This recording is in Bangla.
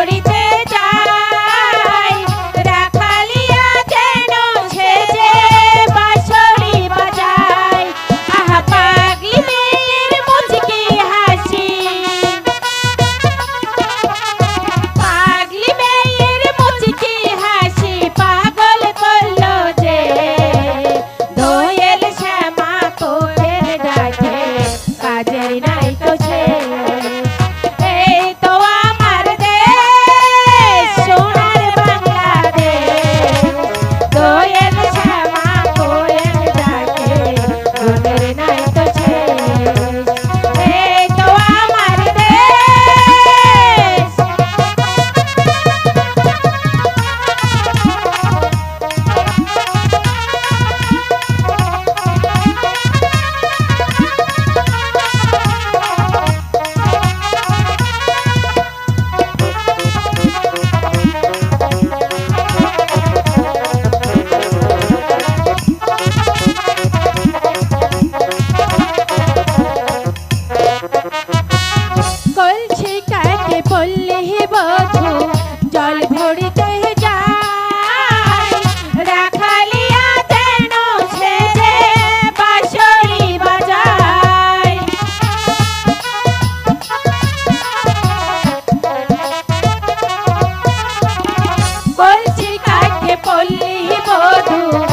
করিতে বলছি কাকে পল্লী মধু